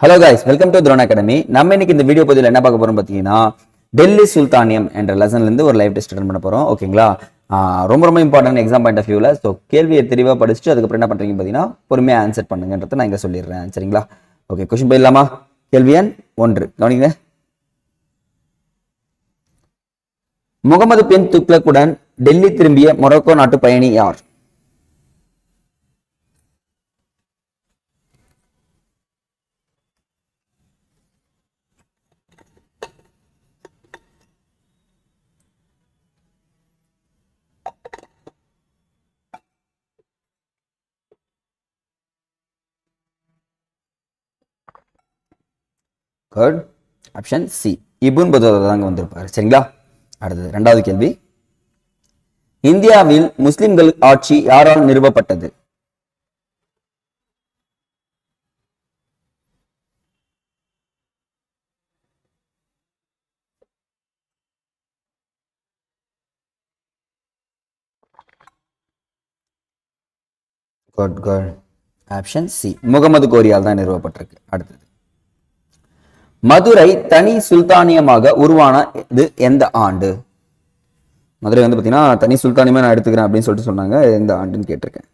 Hello guys welcome to Dron academy நம்ம இன்னைக்கு இந்த வீடியோ பதிவில் என்ன பார்க்க போறோம் பார்த்தீங்கன்னா டெல்லி சுல்தானியம் என்ற லெசன்ல இருந்து ஒரு லைவ் டெஸ்ட் அட்டன் பண்ண போறோம் ஓகேங்களா ரொம்ப ரொம்ப இம்பார்ட்டன்ட் எக்ஸாம் பாயிண்ட் ஆஃப் வியூவில் ஸோ கேள்வியை தெளிவாக படிச்சுட்டு அதுக்கப்புறம் என்ன பண்ணுறீங்க பார்த்தீங்கன்னா பொறுமையாக ஆன்சர் பண்ணுங்கன்றத நான் இங்கே சொல்லிடுறேன் சரிங்களா? ஓகே கொஸ்டின் போயிடலாமா? கேள்வி எண் ஒன்று. கவனிங்க. முகமது பின் துக்ளக்குடன் டெல்லி திரும்பிய மொரோக்கோ நாட்டு பயணி யார்? Good option C Ibn Battuta தாங்க வந்திருப்பாரு. சரிங்களா? அடுத்தது ரெண்டாவது கேள்வி. இந்தியாவில் முஸ்லிம்கள் ஆட்சி யாரால் நிறுவப்பட்டது? Good good option C Muhammad கோரியால் தான் நிறுவப்பட்டிருக்கு. அடுத்தது. மதுரை தனி சுல்தானியமாக உருவான இது எந்த ஆண்டு? மதுரை வந்து பார்த்தீங்கன்னா தனி சுல்தானியமாக நான் எடுத்துக்கிறேன் அப்படின்னு சொல்லிட்டு சொன்னாங்க. எந்த ஆண்டுன்னு கேட்டிருக்கேன்.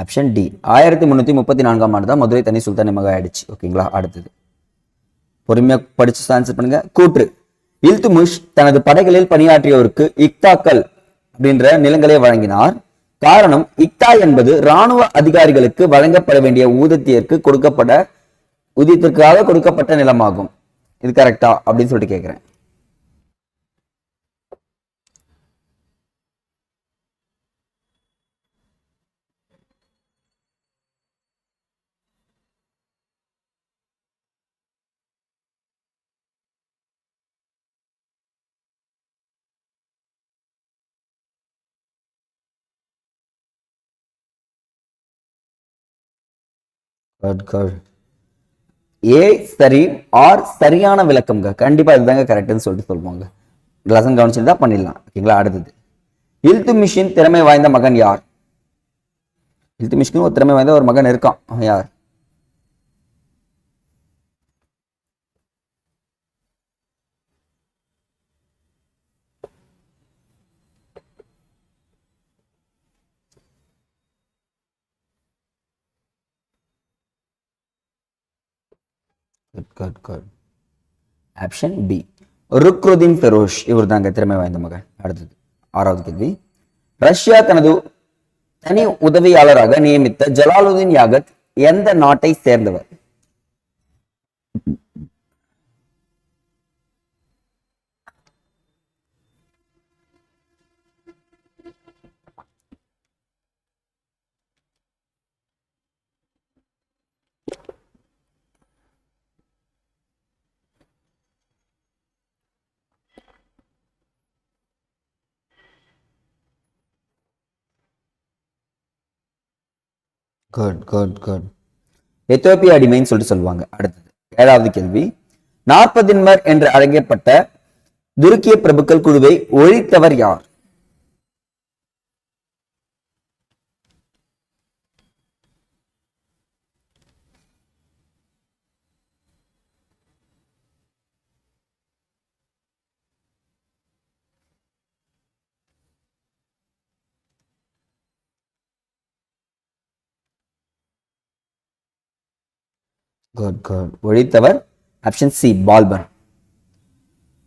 ஆப்ஷன் டி ஆயிரத்தி முந்நூற்றி முப்பத்தி நான்காம் ஆண்டு தான் மதுரை தனி சுல்தானியமாக ஆயிடுச்சு. ஓகேங்களா? அடுத்தது. பொறுமையாக படிச்சு ஆன்சர் பண்ணுங்க. கூற்று. இல்துமுஷ் தனது படைகளில் பணியாற்றியோருக்கு இக்தாக்கள் அப்படின்ற நிலங்களை வழங்கினார். காரணம் இக்தா என்பது ராணுவ அதிகாரிகளுக்கு வழங்கப்பட வேண்டிய ஊதியத்திற்கு கொடுக்கப்பட ஊதியத்திற்காக கொடுக்கப்பட்ட நிலமாகும். இது கரெக்டா அப்படின்னு சொல்லிட்டு கேட்குறேன் ஏ சரி ஆர் சரியான விளக்கம்ங்க. கண்டிப்பா இதுதாங்க கரெக்ட்னு சொல்லிட்டு சொல்லுவாங்க. லெசன் கவனிச்சுட்டு தான் பண்ணிடலாம். ஓகேங்களா அடுத்தது. இல்துமிஷின் திறமை வாய்ந்த மகன் யார்? இல்துமிஷ்க்கு ஒரு திறமை வாய்ந்த ஒரு மகன் இருக்கான். யார்? Good good good option B Ruknuddin Firoz இவர் தாங்க திறமை வாய்ந்த மகன். அடுத்தது ஆறாவது கேள்வி. ரஷ்யா தனது தனி உதவியாளராக நியமித்த ஜலாலுதீன் யாகத் எந்த நாட்டை சேர்ந்தவர்? குட் குட் குட் எத்தோப்பிய அடிமைன்னு சொல்லிட்டு சொல்லுவாங்க. அடுத்தது ஏழாவது கேள்வி. நாற்பதின்மர் என்று அழைக்கப்பட்ட துருக்கிய பிரபுக்கள் குழுவை ஒழித்தவர் யார்? குட் குட் ஒழித்தவர் ஆப்ஷன் சி பால்பன்.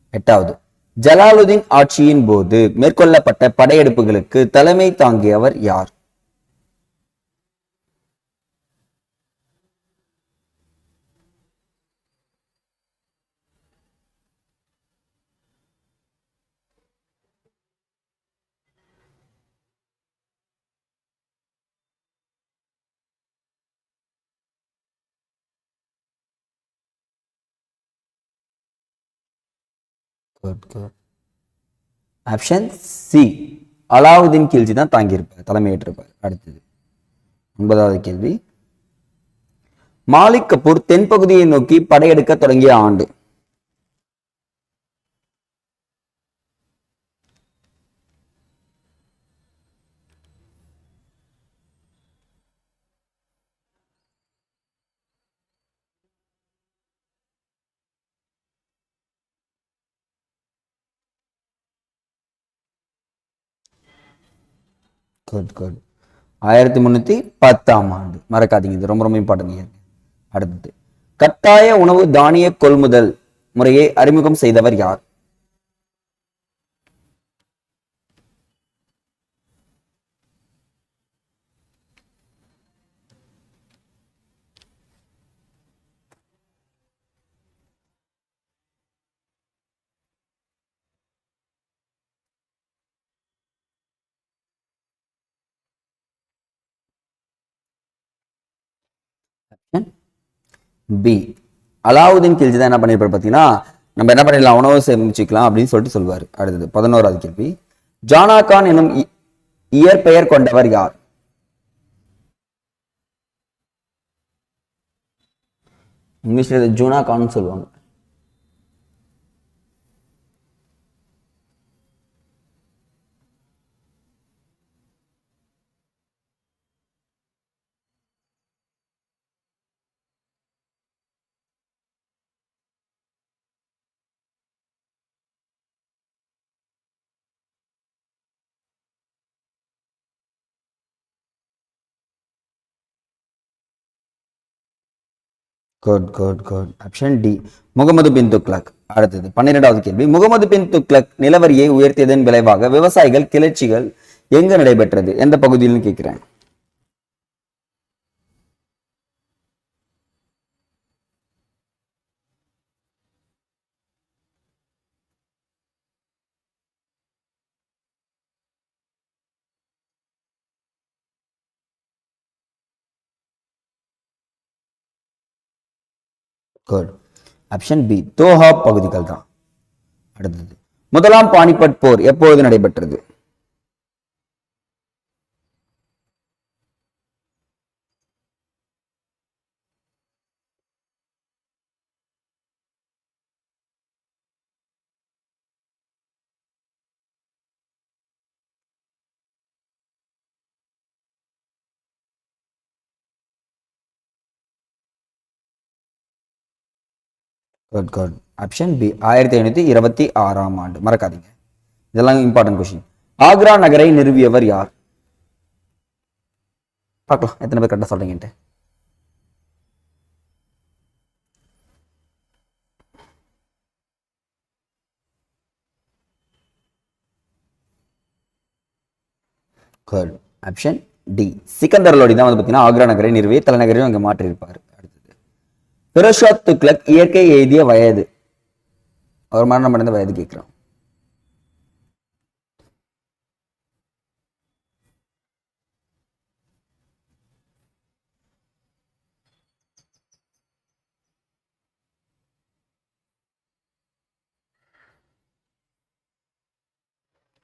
எட்டாவது. ஜலாலுதீன் ஆட்சியின் போது மேற்கொள்ளப்பட்ட படையெடுப்புகளுக்கு தலைமை தாங்கியவர் யார்? Good good option C Alauddin Khilji தான் தாங்கியிருப்பார் தலைமையேற்றிருப்பார். அடுத்தது ஒன்பதாவது கேள்வி. மாலிக் கபூர் தென்பகுதியை நோக்கி படையெடுக்க தொடங்கிய ஆண்டு. குட் குட் ஆயிரத்தி முன்னூத்தி பத்தாம் ஆண்டு. மறக்காதீங்க இது ரொம்ப ரொம்ப இம்பார்ட்டன்ட் அடுத்தது. கட்டாய உணவு தானிய கொள்முதல் முறையை அறிமுகம் செய்தவர் யார்? பி அலாவுதீன் கில்ஜி தான் என்ன பண்ணியிருப்பார் பார்த்தீங்கன்னா நம்ம என்ன பண்ணிடலாம் உணவு சேமிச்சுக்கலாம் அப்படின்னு சொல்லிட்டு சொல்வார் அடுத்தது பதினோராவது கேள்வி. ஜானா கான் எனும் இயற்பெயர் கொண்டவர் யார்? இங்கிலீஷில் ஜூனா கான் சொல்லுவாங்க. Good good good option D Muhammad bin Tughlaq. அடுத்தது பன்னிரெண்டாவது கேள்வி. முகமது பின் துக்ளக் நிலவரியை உயர்த்தியதன் விளைவாக விவசாயிகள் கிளர்ச்சிகள் எங்க நடைபெற்றது? எந்த பகுதியிலும் கேட்கிறேன் குட் ஆப்ஷன் பி தோஹா பகுதிகள் தான் அடுத்தது. முதலாம் பானிபட் போர் எப்பொழுது நடைபெற்றது? குட் குட் ஆப்ஷன் பி ஆயிரத்தி ஐநூத்தி இருபத்தி ஆறாம் ஆண்டு. மறக்காதீங்க. இதெல்லாம் இம்பார்ட்டன்ட் கொஷின் ஆக்ரா நகரை நிறுவியவர் யார்? பார்க்கலாம். எத்தனை பேர் கரெக்டாக சொல்றீங்கன்ட்டு ஆப்ஷன் டி சிக்கந்தர் லோடி தான் வந்து பார்த்தீங்கன்னா ஆக்ரா நகரை நிறுவி தலைநகரையும் அங்கே மாற்றியிருப்பார். பிரோஷாத் துக்ளக் இயற்கை எழுதிய வயது. அவர் மரணம் அடைந்த வயது கேட்கிறோம்.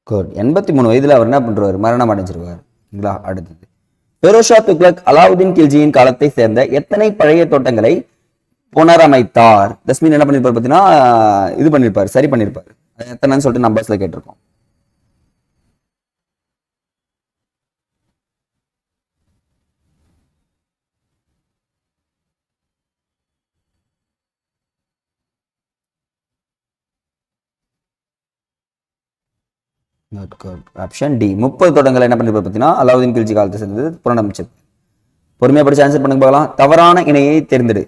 குட் எண்பத்தி மூணு வயதுல அவர் என்ன பண்றாரு? மரணம் அடைஞ்சிருவார். அடுத்தது. பெரோஷா துக்ளக் அலாவுதீன் கில்ஜியின் காலத்தை சேர்ந்த எத்தனை பழைய தோட்டங்களை புனரமைத்தார். தஸ்மின் என்ன பண்ணிருப்பார் பார்த்தீங்கன்னா இது பண்ணிருப்பார் சரி பண்ணிருப்பார். எத்தனைன்னு சொல்லிட்டு நம்பர்ஸ்ல கேட்டிருக்கோம். குட் ஆப்ஷன் டி முப்பது தொடங்கல என்ன பண்ணிருப்பார் பார்த்தீங்கன்னா அலாவுதீன் கில்ஜி காலத்தை சேர்ந்தது புனரமைச்சது. பொறுமையா படிச்சு ஆன்சர் பண்ணுங்க பார்க்கலாம். தவறான இணையை தேர்ந்தெடு.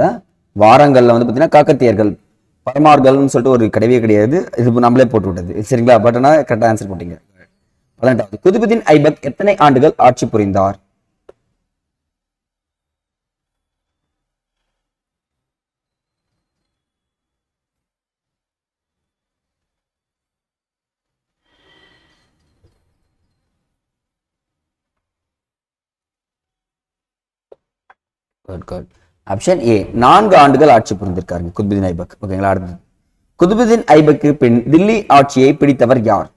காலத்தில் வாரங்களில் வந்து பார்த்தீங்கன்னா காக்கத்தியர்கள் பரமார்கள்னு சொல்லிட்டு ஒரு கிடையவே கிடையாது. இது நம்மளே போட்டு சரிங்களா? பட் ஆனால் கரெக்டாக ஆன்சர் போட்டீங்க. பதினெட்டாவது. குதுபுதீன் ஐபக் எத்தனை ஆண்டுகள் ஆட்சி புரிந்தார்? Good good. ஆப்ஷன் ஏ நான்கு ஆண்டுகள் ஆட்சி புரிந்திருக்காருங்க குத்புதீன் ஐபக். ஓகேங்களா அடுத்தது. குதுபுதீன் ஐபக்கு பின் தில்லி ஆட்சியை பிடித்தவர் யார்?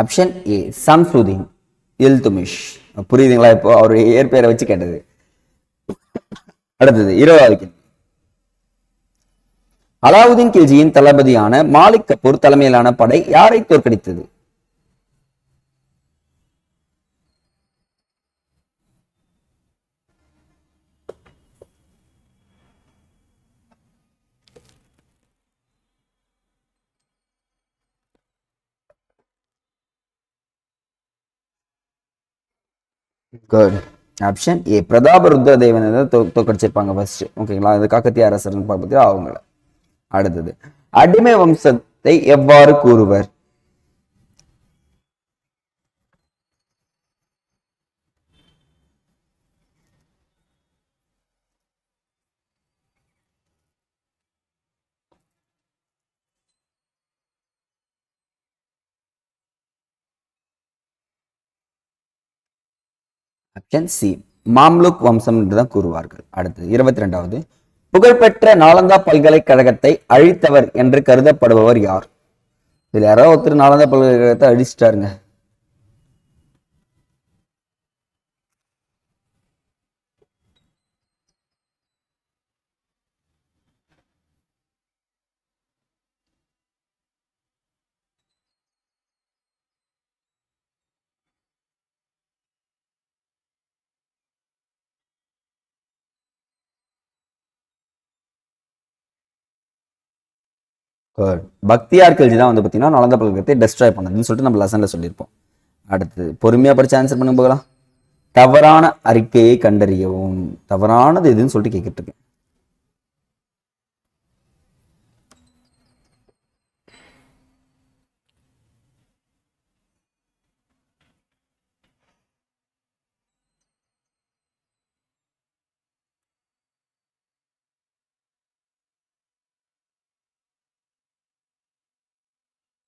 ஆப்ஷன் ஏ சம்சுதீன் இல்துமிஷ் புரியுதுங்களா? இப்போ அவர் இயற்பெயரை வச்சு கேட்டது. அடுத்தது இருபதாவது கேள்வி. அலாவுதீன் கில்ஜியின் தளபதியான மாலிக் கபூர் தலைமையிலான படை யாரை தோற்கடித்தது? Good option A Pratapa Rudradevan தோக்கடிச்சிருப்பாங்க first ஓகேங்களா அது காக்கத்திய அரசர்னு பார்ப்பது அவங்கள. அடுத்தது. அடிமை வம்சத்தை எவ்வாறு கூறுவர்? ஆப்ஷன் சி மாம்லுக் வம்சம் என்று தான் கூறுவார்கள். அடுத்தது இருபத்தி ரெண்டாவது புகழ்பெற்ற நாலந்தா பல்கலைக்கழகத்தை அழித்தவர் என்று கருதப்படுபவர் யார்? இதில் யாரோ ஒருத்தர் நாலந்தா பல்கலைக்கழகத்தை அழிச்சிட்டாருங்க. Good. பக்தியார் கல்ஜி தான் வந்து பார்த்தீங்கன்னா நலந்த பல்கலைக்கழகத்தை டெஸ்ட்ராய் பண்ணதுன்னு சொல்லிட்டு நம்ம லெசனில் சொல்லியிருப்போம் அடுத்தது பொறுமையாக படிச்சு ஆன்சர் பண்ண போகலாம் தவறான அறிக்கையை கண்டறியவும் தவறானது எதுன்னு சொல்லிட்டு கேட்கிட்டு இருக்கேன்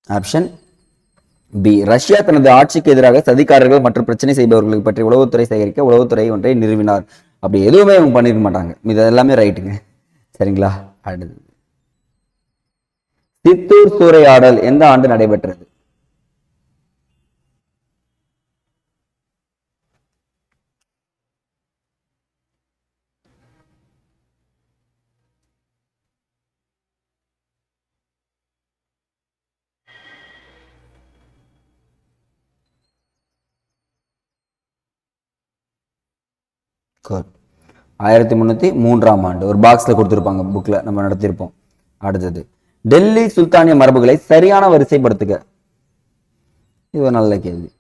ஆப்ஷன் பி ரஷ்யா தனது ஆட்சிக்கு எதிராக சதிகாரர்கள் மற்றும் பிரச்சனை செய்பவர்களை பற்றி உளவுத்துறை சேகரிக்க உளவுத்துறை ஒன்றை நிறுவினார். அப்படி எதுவுமே அவங்க பண்ணிருக்க மாட்டாங்க. இது எல்லாமே ரைட்டுங்க சரிங்களா? அடுத்து சித்தூர் சூறையாடல் எந்த ஆண்டு நடைபெற்றது? குட் ஆயிரத்தி முந்நூற்றி மூன்றாம் ஆண்டு. ஒரு பாக்ஸில் கொடுத்துருப்பாங்க புக்கில் நம்ம நடத்தியிருப்போம். அடுத்தது டெல்லி சுல்தானிய மரபுகளை சரியான வரிசைப்படுத்துக. இது ஒரு நல்ல கேள்வி.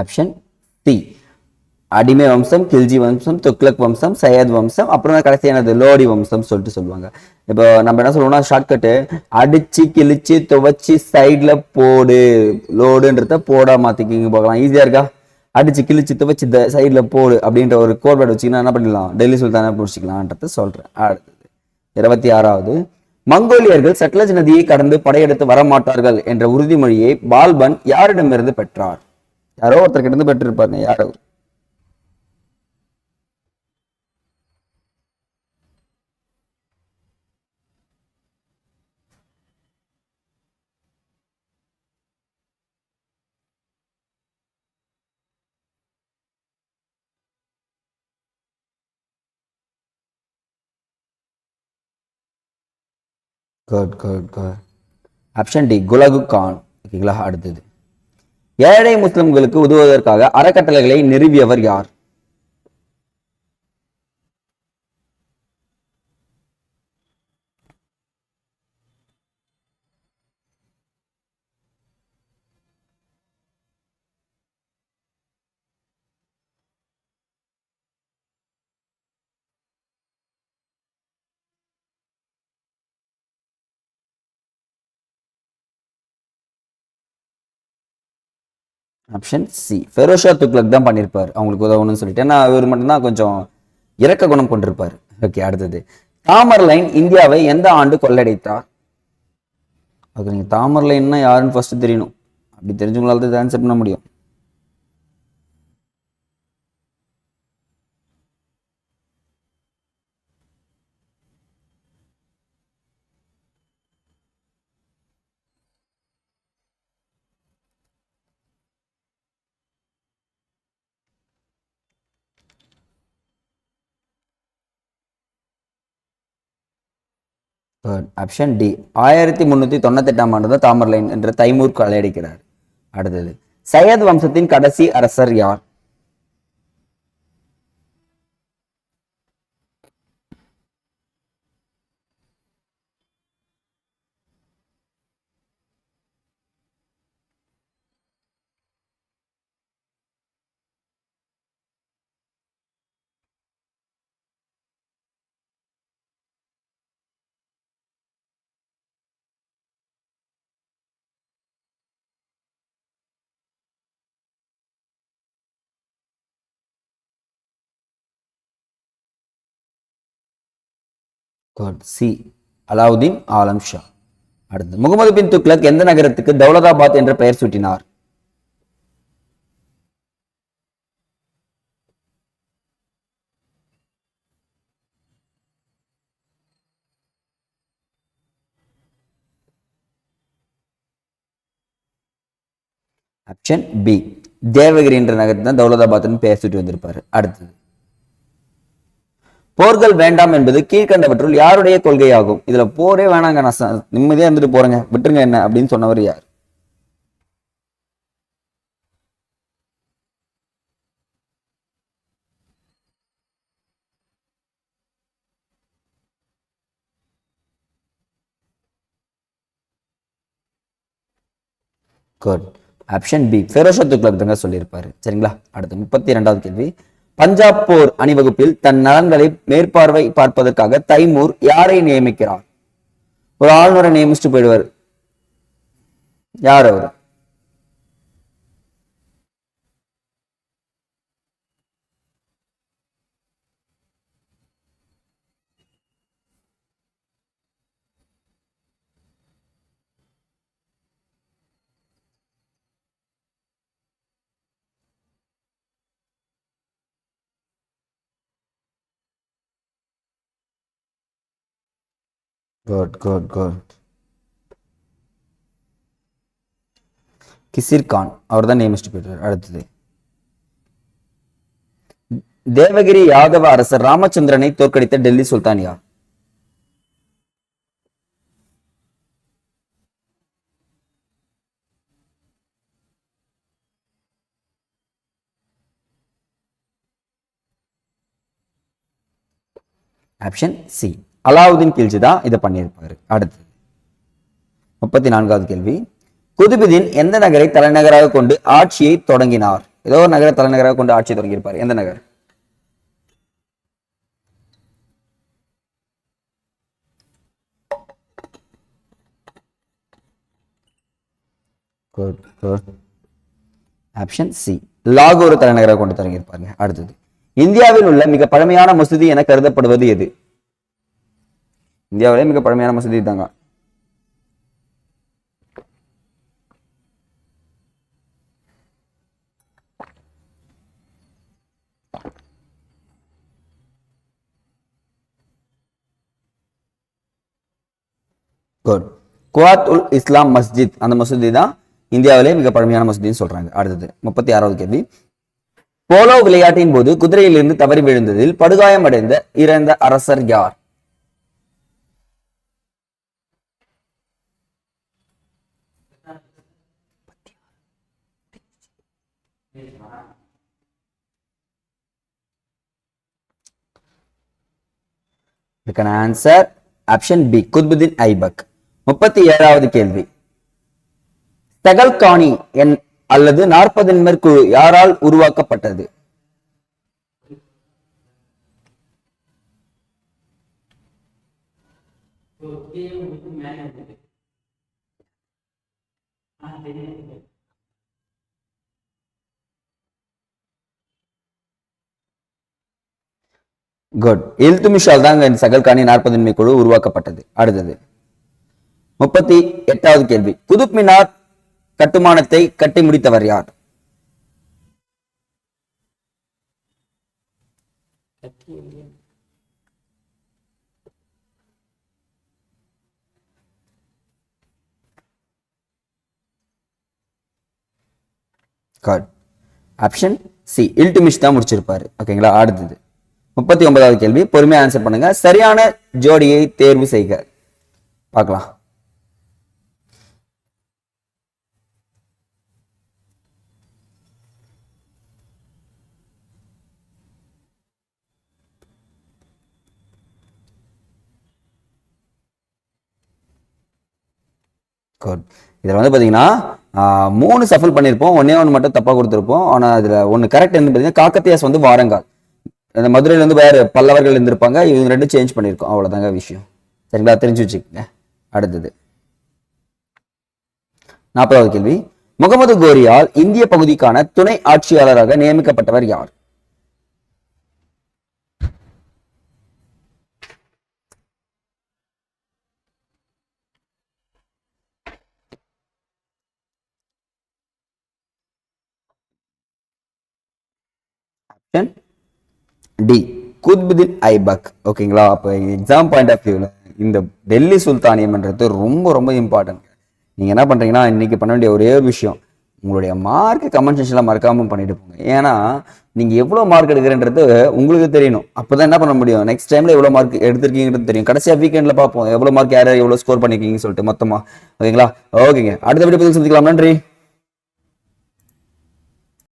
ஆப்ஷன் சி அடிமை வம்சம் கில்ஜி வம்சம் துக்ளக் வம்சம் சையத் வம்சம் அப்புறம் தான் கடைசியானது லோடி வம்சம் சொல்லிட்டு சொல்லுவாங்க. இப்போ நம்ம என்ன சொல்லுவோம்னா ஷார்ட்கட்டு அடிச்சு கிழிச்சு துவைச்சி சைடில் போடு லோடுன்றத போடா மாற்றிக்கிங்க போகலாம். ஈஸியா இருக்கா? அடிச்சு கிழிச்சு துவைச்சு சைடில் போடு அப்படின்ற ஒரு கோட்பாடு வச்சிங்கன்னா என்ன பண்ணிடலாம்? டெல்லி சுல்தானை பிடிச்சிக்கலான்றத சொல்றேன். அடுத்தது இருபத்தி ஆறாவது மங்கோலியர்கள் சட்லஜ் நதியை கடந்து படையெடுத்து வரமாட்டார்கள் என்ற உறுதிமொழியை பால்பன் யாரிடமிருந்து பெற்றார்? யாரோ ஒருத்தர் கிட்ட இருந்து பெற்றிருப்பாருங்க யாரோ. Good good good option D Hulagu Khan. ஓகேங்களா அடுத்தது. ஏழை முஸ்லிம்களுக்கு உதவுவதற்காக அறக்கட்டளைகளை நிறுவியவர் யார்? ஆப்ஷன் சி ஃபெரோஷா துக்ளக் தான் பண்ணியிருப்பார் அவங்களுக்கு உதவணும்னு சொல்லிட்டு. ஏன்னா இவர் மட்டும்தான் கொஞ்சம் இரக்க குணம் கொண்டிருப்பார். ஓகே அடுத்தது. தாமர்லைன் இந்தியாவை எந்த ஆண்டு கொள்ளடைத்தார்? அது நீங்கள் தாமர்லைன்னா யாருன்னு ஃபர்ஸ்ட் தெரியணும் அப்படி தெரிஞ்சவங்களால தான் ஆன்சர் பண்ண முடியும். ஆப்ஷன் டி ஆயிரத்தி முந்நூற்றி தொண்ணூத்தெட்டாம் ஆண்டு தான் தாமர்லைன் என்ற தைமூர் கொள்ளையடிக்கிறார் அடுத்தது சையத் வம்சத்தின் கடைசி அரசர் யார்? சி அலாவுதீன் ஆலம் ஷா. அடுத்து முகமது பின் துக்ளக் எந்த நகரத்துக்கு தௌலதாபாத் என்ற பெயர் சூட்டினார்? ஆப்ஷன் பி தேவகிரி என்ற நகரத்தை தான் தௌலதாபாத்னு பெயர் சூட்டி வந்திருப்பாரு. அடுத்தது. போர்கள் வேண்டாம் என்பது கீழ்கண்டவற்றுள் யாருடைய கொள்கையாகும்? இதுல போரே வேணாங்க நான் நிம்மதியா இருந்துட்டு போறேங்க. விட்டுருங்க என்ன அப்படின்னு சொன்னவர் யார்? Good option B Firoz Shah Tughlaq தாங்க சொல்லியிருப்பாரு. சரிங்களா? அடுத்து முப்பத்தி இரண்டாவது கேள்வி. பஞ்சாப் போர் அணிவகுப்பில் தன் நலன்களை மேற்பார்வை பார்ப்பதற்காக தைமூர் யாரை நியமிக்கிறார்? ஒரு ஆளுநரை நியமிச்சுட்டு போயிடுவார். யார் அவர்? Good good good Khizr Khan அவர் தான் நியமிச்சுட்டு போயிட்டார் அடுத்தது தேவகிரி யாதவ அரசர் ராமச்சந்திரனை தோற்கடித்த டெல்லி சுல்தான் யார் ஆப்ஷன் சி அலாவுதீன் கில்ஜி தான் இதை பண்ணியிருப்பாரு. அடுத்தது முப்பத்தி நான்காவது கேள்வி. குதுபுதீன் எந்த நகரை தலைநகராக கொண்டு ஆட்சியை தொடங்கினார்? ஏதோ ஒரு நகரை தலைநகராக கொண்டு ஆட்சியை தொடங்கியிருப்பார். எந்த நகர்? ஆப்ஷன் சி லாகூர் தலைநகராக கொண்டு தொடங்கியிருப்பாருங்க. அடுத்தது இந்தியாவில் உள்ள மிக பழமையான மசூதி என கருதப்படுவது எது? இந்தியாவிலே மிக பழமையான மசூதி தாங்க குட் குவாத் உல் இஸ்லாம் மஸ்ஜித் அந்த மசூதி தான் இந்தியாவிலே மிக பழமையான மசூதின்னு சொல்றாங்க. அடுத்தது முப்பத்தி ஆறாவது கேள்வி. போலோ விளையாட்டின் போது குதிரையிலிருந்து தவறி விழுந்ததில் படுகாயமடைந்த இறந்த அரசர் யார்? இதுக்கான answer option B Qutbuddin Aibak முப்பத்தி ஏழாவது கேள்வி. தகல்கானி என் அல்லது நாற்பது குழு யாரால் உருவாக்கப்பட்டது? குட் இல்துமிஷால் தாங்க இந்த சகல்கானி நாற்பதின்மை குழு உருவாக்கப்பட்டது. அடுத்தது. முப்பத்தி எட்டாவது கேள்வி. குதுப் மினார் கட்டுமானத்தை கட்டி முடித்தவர் யார்? ஆப்ஷன் சி இல்டுமிஷ் தான் முடிச்சிருப்பாரு. ஓகேங்களா அடுத்தது. முப்பத்தி ஒன்பதாவது கேள்வி. பொறுமையா ஆன்சர் பண்ணுங்க. சரியான ஜோடியை தேர்வு செய்க. பார்க்கலாம். குட் இதில் வந்து பார்த்தீங்கன்னா மூணு சஃபல் பண்ணியிருப்போம் ஒன்னே ஒன்று மட்டும் தப்பாக கொடுத்துருப்போம். ஆனால் அதில் ஒன்று கரெக்ட் என்ன பார்த்தீங்கன்னா காக்கத்தியாஸ் வந்து வாரங்கால். அந்த மதுரையில் வந்து வேறு பல்லவர்கள் இருந்திருப்பாங்க. இவங்க ரெண்டும் சேஞ்ச் பண்ணியிருக்கோம். அவ்வளோதாங்க விஷயம். சரிங்களா? தெரிஞ்சு வச்சுக்கோங்க. அடுத்தது. நாற்பதாவது கேள்வி. முகமது கோரியால் இந்திய பகுதிக்கான துணை ஆட்சியாளராக நியமிக்கப்பட்டவர் யார்? Option D Qutbuddin Aibak. ஓகேங்களா அப்போ எக்ஸாம் பாயிண்ட் ஆஃப் வியூவில் இந்த டெல்லி சுல்தானியம்ன்றது ரொம்ப ரொம்ப இம்பார்ட்டன்ட் நீங்கள் என்ன பண்ணுறீங்கன்னா இன்றைக்கி பண்ண வேண்டிய ஒரே ஒரு விஷயம். உங்களுடைய மார்க் கமெண்ட் செக்ஷனில் மறக்காமல் பண்ணிட்டு போங்க. ஏன்னா நீங்கள் எவ்வளோ மார்க் எடுக்கிறன்றது உங்களுக்கு தெரியணும். அப்போ தான் என்ன பண்ண முடியும்? நெக்ஸ்ட் டைமில் எவ்வளோ மார்க் எடுத்திருக்கீங்கிறது தெரியும். கடைசியாக வீக்கெண்டில் பார்ப்போம். எவ்வளோ மார்க் யார் எவ்வளோ ஸ்கோர் பண்ணிருக்கீங்கன்னு சொல்லிட்டு மொத்தமாக ஓகேங்களா ஓகேங்க அடுத்த வீடியோ பதில் சந்திக்கலாம். நன்றி.